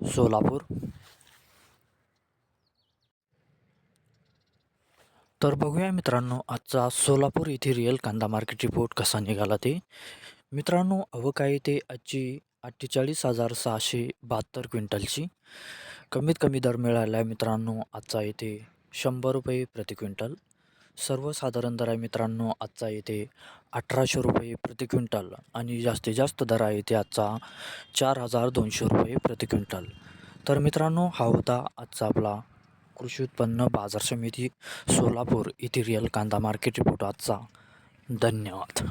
सोलापूर. तर बघूया मित्रांनो आजचा सोलापूर येथे रिअल कांदा मार्केट रिपोर्ट कसा निघाला ते. मित्रांनो अवकाळी ते आजची अठ्ठेचाळीस हजार सहाशे बहात्तर क्विंटलची. कमीत कमी दर मिळाला आहे मित्रांनो आजचा येथे शंभर रुपये प्रति क्विंटल. सर्वसाधारण दर आहे मित्रांनो आजचा येथे अठराशे रुपये प्रति क्विंटल आणि जास्तीत जास्त दर आहे ते आजचा चार हजार दोनशे रुपये प्रति क्विंटल. तर मित्रांनो हा होता आजचा आपला कृषी उत्पन्न बाजार समिती सोलापूर येथे रिअल कांदा मार्केट रिपोर्ट आजचा. धन्यवाद.